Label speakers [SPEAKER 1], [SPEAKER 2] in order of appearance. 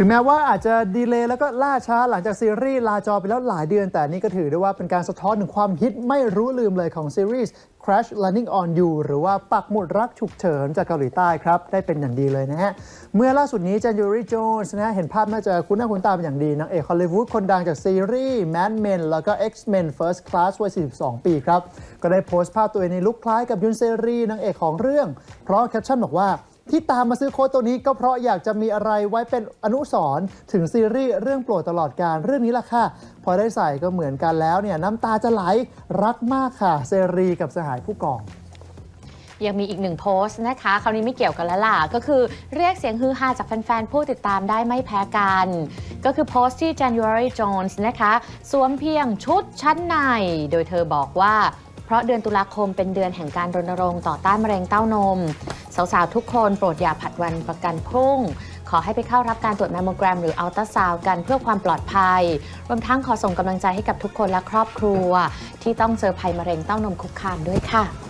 [SPEAKER 1] ถึงแม้ว่าอาจจะดีเลย์แล้วก็ล่าช้าหลังจากซีรีส์ลาจอไปแล้วหลายเดือน แต่นี่ก็ถือได้ว่าเป็นการสะท้อนถึงความฮิตไม่รู้ลืมเลยของซีรีส์ Crash Landing on You หรือว่าปักหมุดรักฉุกเฉินจากเกาหลีใต้ครับ ได้เป็นอย่างดีเลยนะฮะ เมื่อล่าสุดนี้ January Jones นะฮะเห็นภาพน่าจะคุ้นหน้าคุ้นตาเป็นอย่างดีนางเอกฮอลลีวูดคนดังจากซีรีส์ Mad Men แล้วก็ X-Men First Class วัย 42 ปีครับ ก็ได้โพสต์ภาพตัวเองในลุคคล้ายกับยุนเซรีนางเอกของเรื่องเพราะแคปชั่นบอกว่า ที่ตามมาซื้อโค้ดตัวนี้ก็เพราะอยากจะมีอะไรไว้เป็นอนุสรณ์ถึงซีรีส์เรื่องโปรดตลอดการเรื่องนี้ล่ะค่ะ พอได้ใส่ก็เหมือนกันแล้วเนี่ยน้ำตาจะไหลรักมากค่ะ เซรีกับสหายผู้กอง
[SPEAKER 2] ยังมีอีกหนึ่งโพสต์นะคะ คราวนี้ไม่เกี่ยวกันแล้วล่ะ ก็คือเรียกเสียงฮือฮาจากแฟนๆ ผู้ติดตามได้ไม่แพ้กัน ก็คือโพสต์ที่ January Jones นะคะ สวมเพียงชุดชั้นใน โดยเธอบอกว่า เพราะเดือนตุลาคมเป็นเดือนแห่งการรณรงค์ต่อต้านมะเร็งเต้านม สาวๆ ทุกคนโปรดอย่าผัดวันประกันพรุ่ง ขอให้ไปเข้ารับการตรวจแมมโมแกรม หรืออัลตราซาวด์กันเพื่อความปลอดภัย รวมทั้งขอส่งกำลังใจให้กับทุกคนและครอบครัว ที่ต้องเจอภัยมะเร็งเต้านมคุกคามด้วยค่ะ